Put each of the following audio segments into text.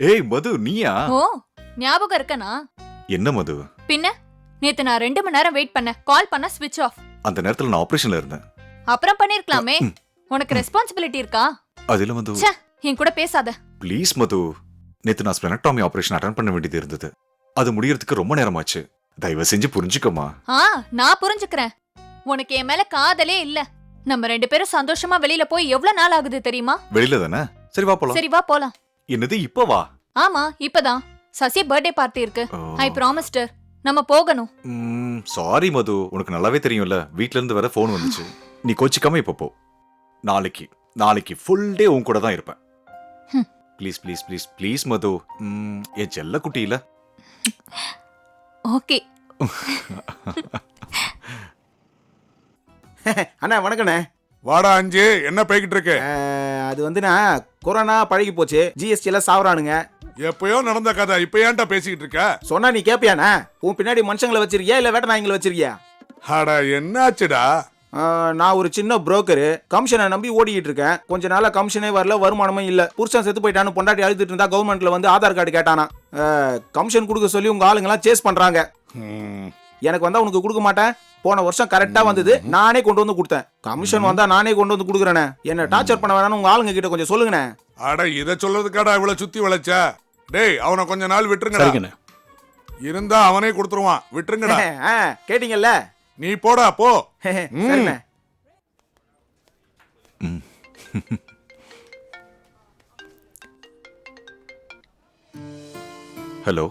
ஏய் மது நீயா? ஓ ஞாபகம் இருக்கனா? என்ன மது? பின்ன நேத்து நான் ரெண்டு மணி நேரம் வெயிட் பண்ண கால் பண்ண ஸ்விட்ச் ஆஃப். அந்த நேரத்துல நான் ஆபரேஷன்ல இருந்தேன். அப்புறம் பண்ணிருக்கலாமே. உனக்கு ரெஸ்பான்சிபிலிட்டி இருக்கா? அதுல மது. ச்சே என் கூட பேசாத. ப்ளீஸ் மது. நேத்து நான் ஸ்பிளனக்டாமி ஆபரேஷன் அட்டன் பண்ண வேண்டியது இருந்தது. அது முடியறதுக்கு ரொம்ப நேரமாச்சு. தயவு செஞ்சு புரிஞ்சுக்கோமா. ஆ நான் புரிஞ்சுக்கிறேன். உனக்கு என் மேல காதலே இல்ல. நம்ம ரெண்டு பேரும் சந்தோஷமா வெளியில போய் எவ்வளவு நாள் ஆகுது தெரியுமா? வெளியில தானே? சரி வா போலாம். சரி வா போலாம். என்னது இப்ப வா? ஆமா இப்பதான். சசி பர்த்டே பார்ட்டி இருக்கு. ஐ ப்ராமிஸ்டர் நம்ம போகணும். சாரி மது. உனக்கு நல்லாவே தெரியும்ல. வீட்ல இருந்து வர ஃபோன் வந்துச்சு. நீ கோச்சிக்காம இப்ப போ. நாளைக்கு. நாளைக்கு ஃபுல் டே உன் கூட தான் இருப்பேன். Please please please please Madhu. ம், என் செல்ல குட்டியில. ஓகே. அண்ணா வணக்கண்ணே. வாடா அஞ்சு என்ன போய்கிட்டு இருக்கு? அது வந்துண்ணா கொரோனா பழகி போச்சு. ஜிஎஸ்டி எல்லாம் சாவறானுங்க. எப்பயோ நடந்த கதை இப்ப ஏன்டா பேசிக்கிட்டு இருக்க? சொன்னா நீ கேப்பியாண்ணா? உன் பின்னாடி மனுஷங்களை வச்சிருக்கியா இல்ல வேட்ட நாய்ங்களை வச்சிருக்கியா? அட என்னாச்சுடா? நான் ஒரு சின்ன புரோக்கரு கமிஷனை நம்பி ஓடிக்கிட்டு இருக்கேன். கொஞ்ச நாளா கமிஷனே வரல வருமானமும் இல்ல. புருஷன் செத்து போயிட்டான்னு பொண்டாட்டி அழுதுட்டு இருந்தா கவர்மெண்ட்ல வந்து ஆதார் கார்டு கேட்டானா. கமிஷன் கொடுக்க சொல்லி உங்க ஆளுங்கெல்லாம் சேஸ் பண்றாங்க. எனக்கு வந்தா உனக்கு கொடுக்க மாட்டேன். போன வருஷம் கரெக்டா வந்தது. நானே கொண்டு வந்து கொடுத்தேன். கமிஷன் வந்தா நானே கொண்டு வந்து கொடுக்குறேனே. என்ன டார்ச்சர் பண்ண வேணாம்னு உங்க ஆளுங்க கிட்ட கொஞ்சம் சொல்லுங்கண்ணே. அட இத சொல்றதுக்காடா இவ்வளவு சுத்தி வளைச்ச? டேய் அவனை கொஞ்ச நாள் விட்டுருங்கடா. சரிங்கண்ணே. இருந்தா அவனே கொடுத்துருவான். விட்டுருங்கடா. ஆ, கேட்டீங்கல்ல? நீ போடா போ. ஹலோ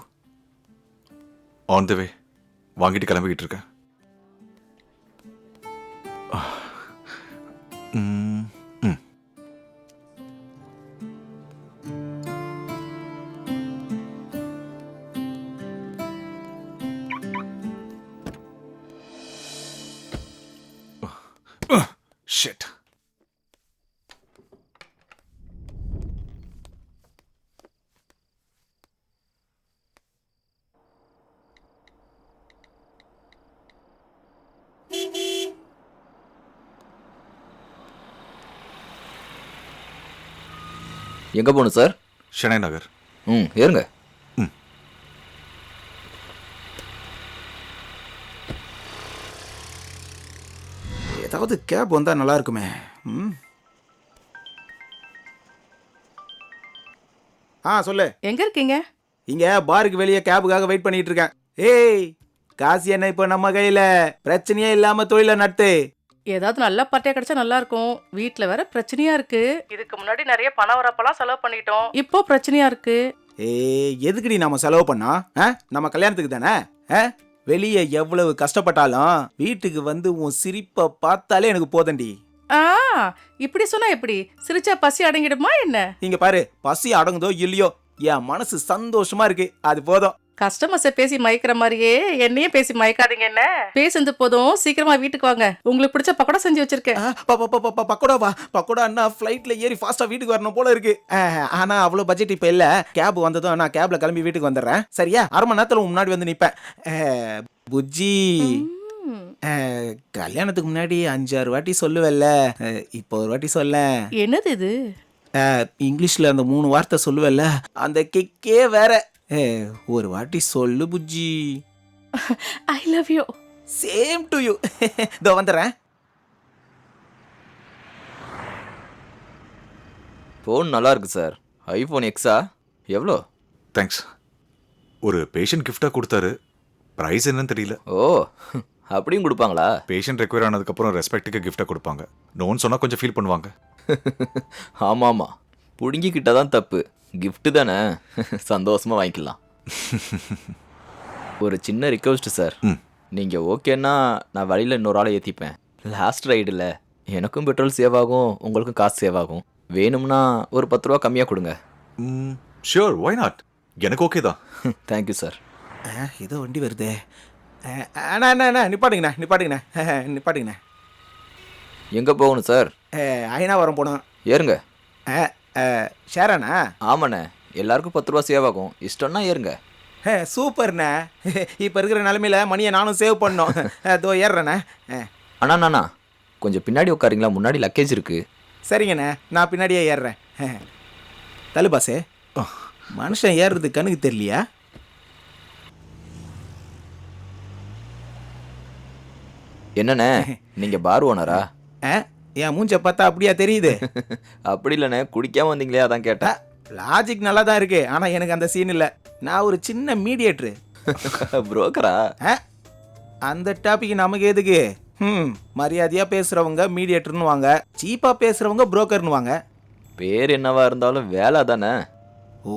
ஆன் த வே வாங்கிட்டு கிளம்பிக்கிட்டு இருக்கேன். எங்கே போகணும் சார்? ஷெனை நகர். ம் ஏறுங்க. ஏதாவது கேப் வந்தா நல்லா இருக்குமே. ம். ஆ சொல்லு. எங்க இருக்கீங்க? இங்க பாருக்கு வெளியே கேபுக்காக வெயிட் பண்ணிட்டு இருக்கேன். ஏய் காசு என்ன இப்போ நம்ம கையில? பிரச்சனையே இல்லாம தொழில நட்டு. ஏதாவது நல்ல பார்ட்டியா கிடைச்சா நல்லா இருக்கும் வீட்ல வேற பிரச்சனையா இருக்கு. இதுக்கு முன்னாடி நிறைய பணம் வரப்பெல்லாம் செலவு பண்ணிட்டோம். இப்போ பிரச்சனையா இருக்கு. ஏய் எதுக்குடி நாம செலவு பண்ணா? ஆ? நம்ம கல்யாணத்துக்கு தானே? ஆ? வெளியே எவ்வளவு கஷ்டப்பட்டாலும் வீட்டுக்கு வந்து உன் சிரிப்பை பார்த்தாலே எனக்கு போதண்டி ஆ இப்படி சொன்னா எப்படி? சிரிச்சா பசி அடங்கிடுமா என்ன? இங்க பாரு பசி அடங்குதோ இல்லையோ? என் மனசு சந்தோஷமா இருக்கு. அது போதும். கஸ்டமர்ஸை பேசி மயக்கிற மாதிரியே என்னையும் பேசி மயக்காதீங்க என்ன? பேசுனது போதும் சீக்கிரமா வீட்டுக்கு வாங்க. உங்களுக்கு பிடிச்ச பக்கோடா செஞ்சு வச்சிருக்கேன். பக்கோடாவா பக்கோடா அண்ணா ஃப்ளைட்ல ஏறி ஃபாஸ்டா வீட்டுக்கு வரணும் போல இருக்கு. ஆனா அவ்வளோ பட்ஜெட் இப்ப இல்ல. கேப் வந்ததும் நான் கேப்ல கிளம்பி வீட்டுக்கு வந்துடுறேன். சரியா? அரை மணி நேரத்துல முன்னாடி வந்து நிப்பேன். புஜ்ஜி. கல்யாணத்துக்கு முன்னாடி அஞ்சாறு வாட்டி சொல்லுவல்ல. இப்போ ஒரு வாட்டி சொல்ல என்னது இது? இங்கிலீஷ்ல அந்த மூணு வார்த்தை சொல்லுவல்ல. அந்த கிக்கே வேற. ஏ, ஒரு வாட்டி சொல்லு Bujji. I love you same to you இதோ வந்துடுறேன். ஃபோன் நல்லா இருக்கு சார் ஐஃபோன் எக்ஸா எவ்வளோ? தேங்க்ஸ் ஒரு பேஷண்ட் கிஃப்டாக கொடுத்தாரு. ப்ரைஸ் என்னன்னு தெரியல. ஓ அப்படியும் கொடுப்பாங்களா? பேஷண்ட் ரெக்வயர் ஆனதுக்கப்புறம் ரெஸ்பெக்ட்டுக்கு கிஃப்டாக கொடுப்பாங்க. நோன்னு சொன்னால் கொஞ்சம் ஃபீல் பண்ணுவாங்க. ஆமாம். ஆமாம் புடுங்கிக்கிட்ட தான் தப்பு. Gift தானே? சந்தோஷமாக வாங்கிக்கலாம். ஒரு சின்ன ரிக்வெஸ்ட் சார். நீங்கள் ஓகேன்னா நான் வழியில் இன்னொரு ஆளை ஏற்றிப்பேன் லாஸ்ட் ரைடில் எனக்கும் பெட்ரோல் சேவ் ஆகும் உங்களுக்கும் காசு சேவ் ஆகும். வேணும்னா ஒரு பத்து ரூபா கம்மியாக கொடுங்க. ஷியோர் ஒய் நாட் எனக்கு ஓகே தான். தேங்க்யூ சார் ஆ, ஏதோ வண்டி வருதே. அண்ணா அண்ணா அண்ணா நிப்பாட்டுங்கண்ணா நிப்பாட்டுங்கண்ணா. நிப்பாட்டுங்கண்ணா. எங்கே போகணும் சார் ஐநாவரம் போனோம் ஏறுங்க. ஷேராண்ணா? ஆமாண்ணே. எல்லாருக்கும் பத்து ரூபா சேவ் ஆகும். இஷ்டம்னா ஏறுங்க. ஆ, சூப்பர்ண்ணா. இப்போ இருக்கிற நிலமையில மணியை நானும் சேவ் பண்ணோம் அதோ ஏறுறேண்ணே. அண்ணா அண்ணா கொஞ்சம் பின்னாடி உட்காருங்களா முன்னாடி லக்கேஜ் இருக்கு. சரிங்கண்ணே. நான் பின்னாடியே ஏறுறேன். தள்ளு பாஸு மனுஷன் ஏறுறது கண்ணுக்கு தெரியலையா? என்னண்ணே? நீங்க பார் ஓனரா ஆ? என் மூஞ்ச பார்த்தா அப்படியா தெரியுது? அப்படி இல்லைண்ணே குடிக்காம வந்தீங்களே அதான் கேட்டேன். லாஜிக் நல்லா தான் இருக்கு. ஆனா எனக்கு அந்த சீன் இல்ல. நான் ஒரு சின்ன மீடியேட்ரு புரோக்கரா அந்த டாபிக் நமக்கு எதுக்கு? ம் மரியாதையா பேசுறவங்க மீடியேட்டர்னு வாங்க சீப்பா பேசுறவங்க புரோக்கர்னு வாங்க பேர் என்னவா இருந்தாலும் வேலை தானே? ஓ.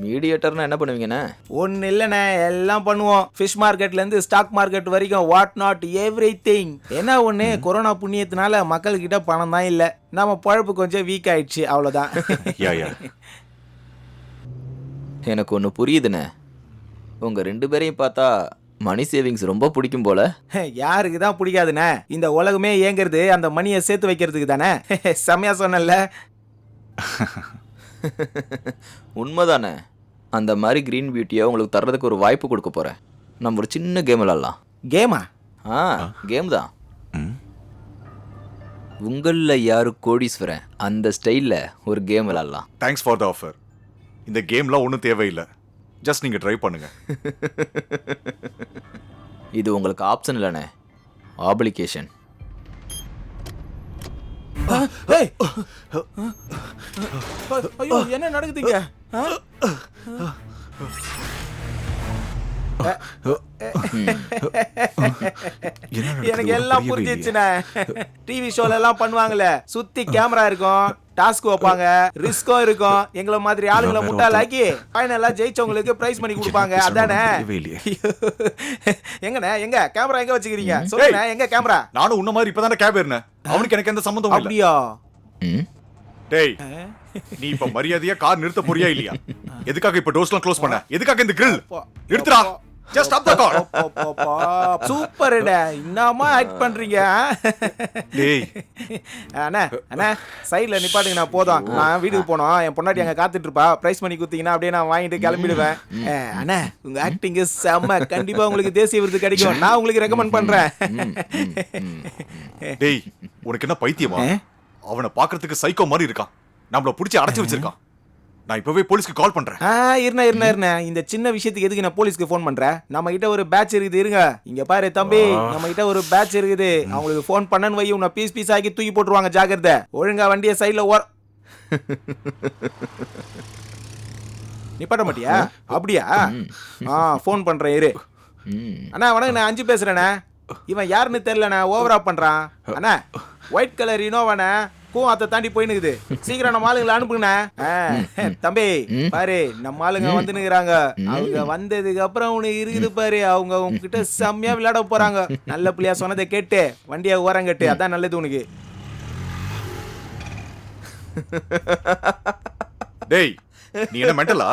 மீடியேட்டர்னா என்ன பண்ணுவீங்கண்ணே? ஒன்னு இல்லைண்ணே எல்லாம் பண்ணுவோம். ஃபிஷ் மார்க்கெட்ல இருந்து ஸ்டாக் மார்க்கெட் வரைக்கும் வாட் நாட் எவ்ரி திங் என்ன ஒண்ணு கொரோனா புண்ணியத்தினால மக்கள்கிட்ட பணம் தான் இல்ல. நம்ம பழப்பு கொஞ்சம் வீக் ஆயிடுச்சு யா எனக்கு ஒன்று புரியுதுண்ணே. உங்க ரெண்டு பேரையும் பார்த்தா மணி சேவிங்ஸ் ரொம்ப பிடிக்கும் போல. யாருக்கு தான் பிடிக்காதுண்ணே? இந்த உலகமே இயங்குறது அந்த மணியை சேர்த்து வைக்கிறதுக்கு தானே? செம்மையா சொன்னல உண்மைதானே? அந்த மாதிரி க்ரீன் பியூட்டியை உங்களுக்கு தர்றதுக்கு ஒரு வாய்ப்பு கொடுக்க போகிறேன் நம்ம ஒரு சின்ன கேம் விளாட்லாம் கேமா ஆ கேம் தான். உங்களில் யாரு கோடீஸ்வரன்? அந்த ஸ்டைலில் ஒரு கேம் விளாட்லாம் தேங்க்ஸ் ஃபார் த ஆஃபர் இந்த கேம்லாம் ஒன்றும் தேவையில்லை. ஜஸ்ட் நீங்கள் ட்ரை பண்ணுங்க. இது உங்களுக்கு ஆப்ஷன் இல்லைண்ணே. ஆப்ளிகேஷன் ஏய்! ஐயோ என்ன நடக்குதுங்க? எனக்கு எல்லாம். புரிஞ்சிச்சுண்ணே. டிவி ஷோல எல்லாம் பண்ணுவாங்கல்ல. சுத்தி கேமரா இருக்கும் டாஸ்க் வைப்பாங்க ரிஸ்கும் இருக்கும். எங்களை மாதிரி ஆளுங்களை முட்டாளாக்கி ஃபைனலா ஜெயிச்சவங்களுக்கு பிரைஸ் பண்ணி கொடுப்பாங்க. அதானே. எங்கண்ணே எங்க? கேமரா எங்க வச்சுக்கிறீங்க? சொல்லுங்க எங்க கேமரா நானும் உன்ன மாதிரி இப்பதானே கேப் ஏறினேன். அவனுக்கு எனக்கு எந்த சம்மந்தமும் இல்ல. அப்படியா? டேய் நீ இப்ப மரியாதையா கார் நிறுத்த போறியா இல்லையா? எதுக்காக இப்ப டோர்ஸ்லாம் க்ளோஸ் பண்ண? எதுக்காக இந்த grill? நிறுத்துடா. ஜஸ்ட் ஸ்டாப் த கார் சூப்பர்டா என்னமா ஆக்ட் பண்றீங்க? டேய். அண்ணா அண்ணா சைடுல நிப்பாட்டுங்க நான் போதும். நான் வீட்டுக்கு போனோம். என் பொண்டாட்டி அங்க காத்துட்டு இருப்பா. பிரைஸ் பண்ணி குத்தீங்கன்னா அப்படியே நான் வாங்கிட்டு கிளம்பிடுவேன். அண்ணா உங்க ஆக்டிங் செம்ம. கண்டிப்பா உங்களுக்கு தேசிய விருது கிடைக்கும். நான் உங்களுக்கு ரெக்கமெண்ட் பண்றேன். டேய் உனக்கு என்ன பைத்தியமா? அவனை பாக்குறதுக்கு சைக்கோ மாதிரி இருக்கான். நம்மள புடிச்சு அடைச்சு வச்சிருக்கான். நான் இப்பவே போலீஸ்க்கு கால் பண்றேன். ஆ இருண்ணா இருண்ணா இருண்ணா. இந்த சின்ன விஷயத்துக்கு எதுக்கு நான் போலீஸ்க்கு ஃபோன் பண்றேன் நம்ம கிட்ட ஒரு பேட்ச் இருக்குது இருங்க. இங்க பாரு தம்பி. நம்ம கிட்ட ஒரு பேட்ச் இருக்குது. அவங்களுக்கு ஃபோன் பண்ணன்னு வை உன்னை பீஸ் பீஸ் ஆக்கி தூக்கி போட்டுருவாங்க ஜாக்கிரதை. ஒழுங்கா வண்டியை சைடுல ஓர நிப்பாட்ட மாட்டியா அப்படியா? ஆ ஃபோன் பண்றேன் இரு. அண்ணா வணக்கம் நான் அஞ்சு பேசுறேண்ணே. இவன் யாருன்னு தெரியலண்ணே ஓவரா பண்றான். அண்ணா ஒயிட் கலர் இனோவாண்ணே கூ அதை தாண்டி போயினுக்குது. சீக்கிரம் நம்ம ஆளுங்களை அனுப்புங்கண்ணே. தம்பி பாரு நம்ம ஆளுங்க வந்துனுக்குறாங்க அவங்க வந்ததுக்கு அப்புறம் உனக்கு இருக்குது பாரு அவங்க உங்ககிட்ட செம்மையா விளையாட போறாங்க. நல்ல பிள்ளையா சொன்னதை கேட்டு வண்டியை ஓரம் கட்டு அதான் நல்லது உனக்கு. டேய் நீ என்ன மெண்டலா?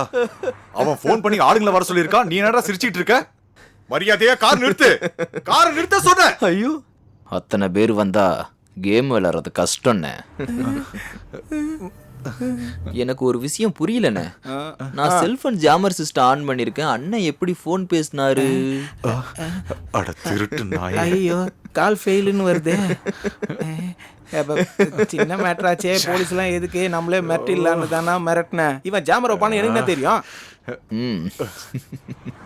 அவன் ஃபோன் பண்ணி ஆளுங்களை வர சொல்லியிருக்கான் நீ என்னடா சிரிச்சிட்டு இருக்க? மரியாதையா கார் நிறுத்து. கார் நிறுத்த சொன்ன. ஐயோ. அத்தனை பேர் வந்தா கேம் விளையாடுறது கஷ்டம்ண்ணே. எனக்கு ஒரு விஷயம் புரியலண்ணே. நான் செல்போன் ஜாமர் சிஸ்டம் ஆன் பண்ணிருக்கேன். அண்ணன் எப்படி ஃபோன் பேசினாரு? அட திருட்டு நாய். ஐயோ கால் ஃபெயிலுன்னு வருது. சின்ன மேட்ராச்சே போலீஸ் எல்லாம் எதுக்கு? நம்மளே மிரட்டிடலான்னு தானா மிரட்டினேன் இவன் ஜாமர் வைப்பான்னு எனக்கு என்ன தெரியும்? ம்.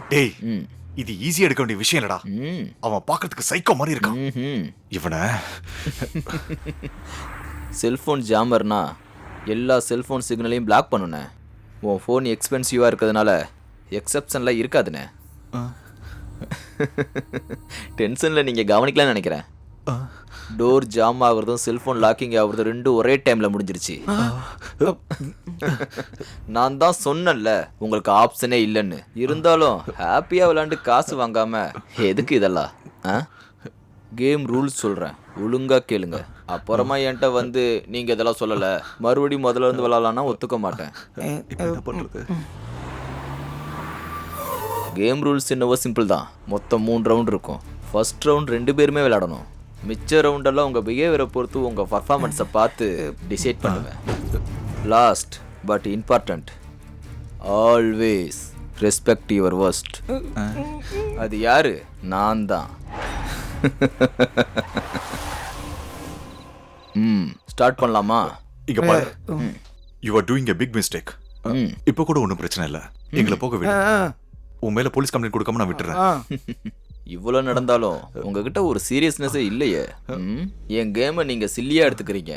டேய். ம். இது ஈஸியா எடுக்க வேண்டிய விஷயம் இல்லடா. ம். அவன் பாக்குறதுக்கு சைக்கோ மாதிரி இருக்கான். இவனை. செல்ஃபோன் ஜாமர்னா எல்லா செல்ஃபோன் சிக்னலையும் பிளாக் பண்ணுண்ணே உன் ஃபோன் எக்ஸ்பென்சிவாக இருக்கிறதுனால எக்ஸப்ஷன்லாம் இருக்காதுண்ணே டென்ஷனில் நீங்கள் கவனிக்கலாம்னு நினைக்கிறேன். டோர் ஜாம் ஆகுறதும் செல்ஃபோன் லாக்கிங் ஆகுறதும் ரெண்டும் ஒரே டைமில் முடிஞ்சிருச்சு. நான் தான் சொன்னேன்ல உங்களுக்கு ஆப்ஷனே இல்லைன்னு. இருந்தாலும் ஹாப்பியாக விளாண்டு காசு வாங்காம எதுக்கு இதெல்லாம்? ஆ? கேம் ரூல்ஸ் சொல்கிறேன் ஒழுங்காக கேளுங்க. அப்புறமா என்கிட்ட வந்து நீங்கள் இதெல்லாம் சொல்லலை. மறுபடியும் முதல்ல இருந்து விளாட்லான்னா ஒத்துக்க மாட்டேன். இப்ப என்ன பண்றது? கேம் ரூல்ஸ் என்னவோ சிம்பிள் தான். மொத்தம் மூணு ரவுண்ட் இருக்கும். ஃபர்ஸ்ட் ரவுண்ட் ரெண்டு பேருமே விளையாடணும். மிச்ச ரவுண்டெல்லாம் உங்கள் பிஹேவியரை பொறுத்து உங்கள் பர்ஃபார்மன்ஸை பார்த்து டிசைட் பண்ணுவேன். Last but important always respect your worst. அது யாரு? நான் தான். ம் ஸ்டார்ட் பண்ணலாமா? இங்க பாரு. You are doing a big mistake ம். இப்போ கூட ஒன்றும் பிரச்சனை இல்லை. எங்களை போக விடு. உன் மேல போலீஸ் கம்ப்ளைண்ட் கொடுக்காம நான் விட்டுறேன். இவ்வளோ நடந்தாலும் உங்ககிட்ட ஒரு சீரியஸ்னஸே இல்லையே. ம்? என் கேமை நீங்கள் சில்லியாக எடுத்துக்கிறீங்க.